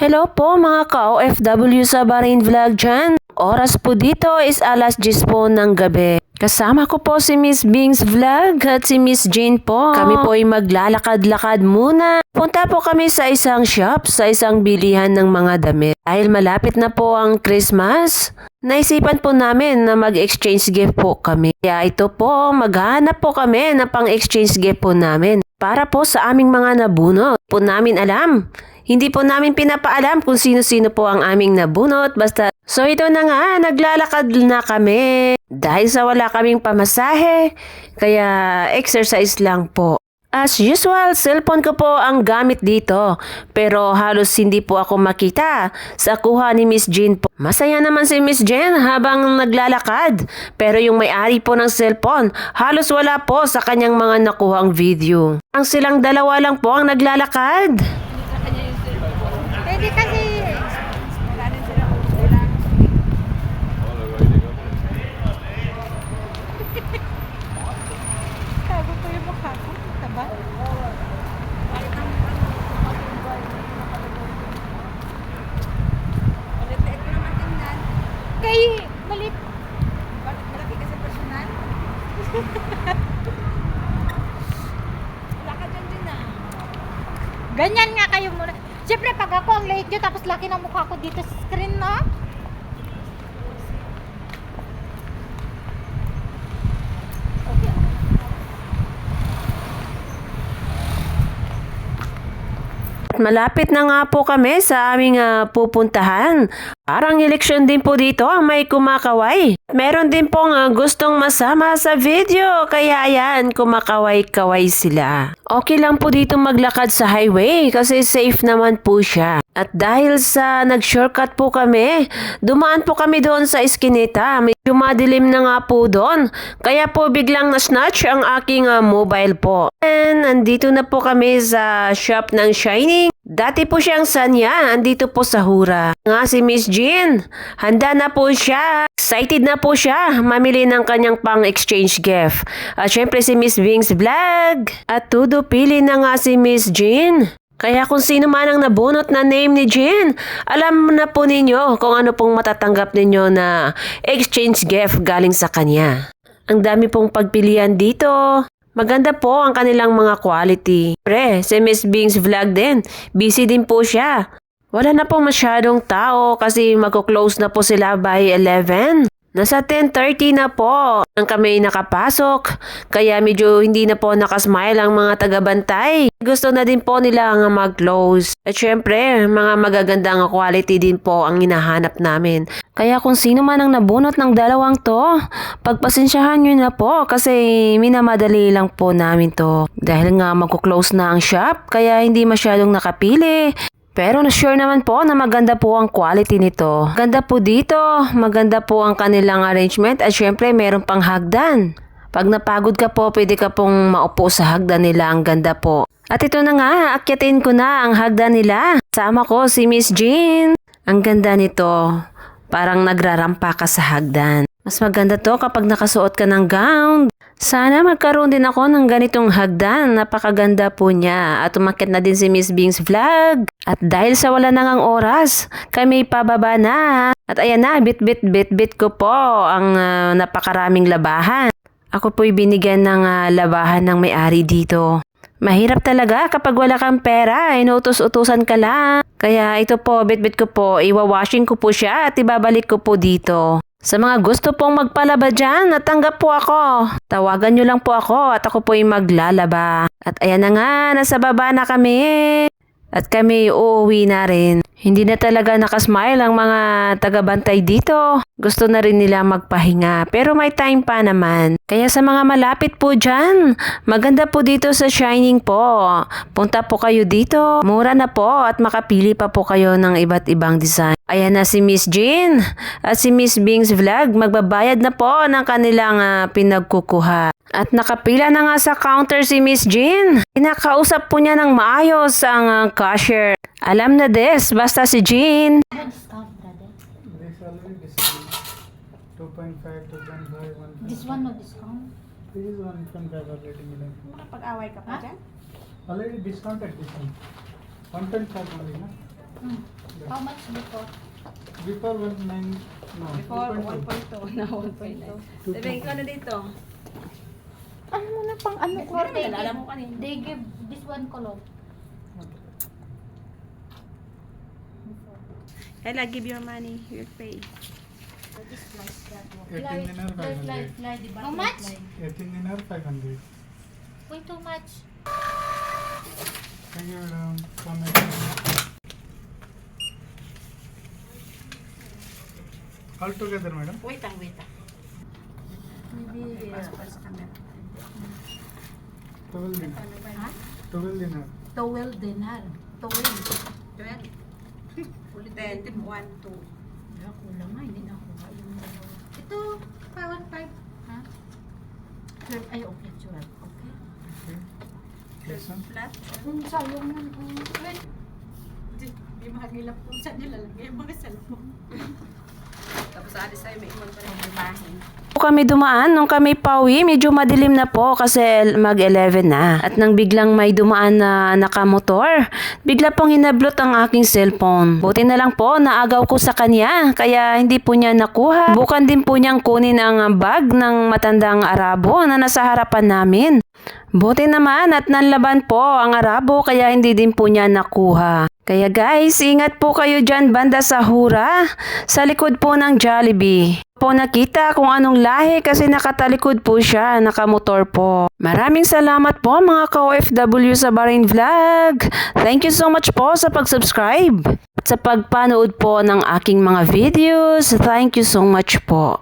Hello po mga ka-OFW sa Bahrain Vlog dyan. Oras po dito is alas 10 po ng gabi. Kasama ko po si Miss Bing's Vlog at si Miss Jane po. Kami po ay maglalakad-lakad muna. Punta po kami sa isang shop, sa isang bilihan ng mga damit. Dahil malapit na po ang Christmas, naisipan po namin na mag-exchange gift po kami. Kaya ito po, maghanap po kami na pang-exchange gift po namin. Para po sa aming mga nabunot. Po namin alam. Hindi po namin pinapaalam kung sino-sino po ang aming nabunot. Basta, so ito na nga, naglalakad na kami. Dahil sa wala kaming pamasahe, kaya exercise lang po. As usual, cellphone ko po ang gamit dito. Pero halos hindi po ako makita sa kuha ni Miss Jean po. Masaya naman si Miss Jean habang naglalakad. Pero yung may-ari po ng cellphone, halos wala po sa kanyang mga nakuhang video. Ang silang dalawa lang po ang naglalakad. Pwede kasi... Tago ko yung mukha ko. Taba? Kay... Malit. Bakit malaki kasi personal? Wala ka dyan din ah. Ganyan nga kayo muna. Siyempre, pag ako ang late nyo, tapos laki ng mukha ko dito sa screen, no? Malapit na nga po kami sa aming ah, pupuntahan. Parang eleksyon din po dito ang may kumakaway. Meron din pong ah, gustong masama sa video, kaya ayan, kumakaway-kaway sila. Okay lang po dito maglakad sa highway kasi safe naman po siya. At dahil sa nag-shortcut po kami, dumaan po kami doon sa iskinita. Medyo madilim na nga po doon. Kaya po biglang na-snatch ang aking ah, mobile po. And andito na po kami sa shop ng Shining. Dati po siyang sanya, andito po sa Hura. Nga si Miss Jean, handa na po siya. Excited na po siya mamili ng kanyang pang-exchange gift. At syempre si Miss Bing's Vlog. At tudo pili na nga si Miss Jean. Kaya kung sino man ang nabunot na name ni Jean, alam na po ninyo kung ano pong matatanggap ninyo na exchange gift galing sa kanya. Ang dami pong pagpilian dito. Maganda po ang kanilang mga quality. Pre, si Miss Bing's vlog din. Busy din po siya. Wala na po masyadong tao kasi magko-close na po sila by 11. Nasa 10.30 na po nang kami nakapasok. Kaya medyo hindi na po nakasmile ang mga tagabantay. Gusto na din po nila nga mag-close. At syempre, mga magagandang quality din po ang hinahanap namin. Kaya kung sino man ang nabunot ng dalawang to, pagpasensyahan nyo na po kasi minamadali lang po namin to. Dahil nga magko-close na ang shop, kaya hindi masyadong nakapili. Pero na-sure naman po na maganda po ang quality nito. Maganda po dito, maganda po ang kanilang arrangement at syempre meron pang hagdan. Pag napagod ka po, pwede ka pong maupo sa hagdan nila. Ang ganda po. At ito na nga, akyatin ko na ang hagdan nila. Sama ko si Miss Jean. Ang ganda nito. Parang nagrarampa ka sa hagdan. Mas maganda to kapag nakasuot ka ng gown. Sana magkaroon din ako ng ganitong hagdan. Napakaganda po niya. At umakit na din si Miss Bing's vlog. At dahil sa wala nang ang oras, kami pababa na. At ayan na, bit-bit-bit-bit ko po ang ah, napakaraming labahan. Ako po'y binigyan ng ah, labahan ng may-ari dito. Mahirap talaga kapag wala kang pera, inutos-utusan ka lang. Kaya ito po, bit-bit ko po, iwawashing ko po siya at ibabalik ko po dito. Sa mga gusto pong magpalaba dyan, natanggap po ako. Tawagan nyo lang po ako at ako po'y maglalaba. At ayan na nga, nasa baba na kami. At kami uuwi na rin. Hindi na talaga nakasmile ang mga tagabantay dito. Gusto na rin nila magpahinga. Pero may time pa naman. Kaya sa mga malapit po dyan, maganda po dito sa Shining po. Punta po kayo dito. Mura na po at makapili pa po kayo ng iba't ibang design. Ayan na si Miss Jean at si Miss Bing's Vlog. Magbabayad na po ng kanilang ah, pinagkukuha. At nakapila na nga sa counter si Miss Jean. Kinakausap po niya ng maayos ang ah, cashier. Alam na des, basta si Jean. Discount, brother. This already discount. 2.5, 2.5, 1. This one no discount. This is 1.5 already, madam. Makapag-away ka pa dyan? Already discounted this one. 1.5 only, na? Hmm. How much before? Before one nine. No. Before 2.2. 1.2 na 1.9. Sabi, ikaw na dito. Ano na pang ano ko? Alam mo kanina. They give this one color. Ella, give your money, your pay. Eighteen dinar five hundred. How much? Eighteen dinar five hundred. Way too much. Thank you, madam. Come again. All together, madam. Wait lang, wait lang. Maybe, Pasok pa sa camera. Twelve dinar. ha? Twelve dinar. Towel dinar. Towel. 12. Ulit 10, 1, 2. Wala, kulang nga. Hindi na ako. Yung, ito, 515. Ha? 12. Ay, okay. 12. Okay. Okay. One. Flat. Kung sayang na. Oh, well, Hindi mahagilap po sa nilalagay yung mga cellphone. Alis tayo, may iwan pa rin bahin. Kami dumaan nung kami pauwi, medyo madilim na po kasi mag-11 na. At nang biglang may dumaan na nakamotor, bigla pong hinablot ang aking cellphone. Buti na lang po, naagaw ko sa kanya, kaya hindi po niya nakuha. Bukan din po niyang kunin ang bag ng matandang Arabo na nasa harapan namin. Buti naman at nanlaban po ang Arabo kaya hindi din po niya nakuha. Kaya guys, ingat po kayo dyan banda sa Hura, sa likod po ng Jollibee. Po nakita kung anong lahi kasi nakatalikod po siya, nakamotor po. Maraming salamat po mga ka-OFW sa Bahrain Vlog. Thank you so much po sa pag-subscribe at sa pagpanood po ng aking mga videos. Thank you so much po.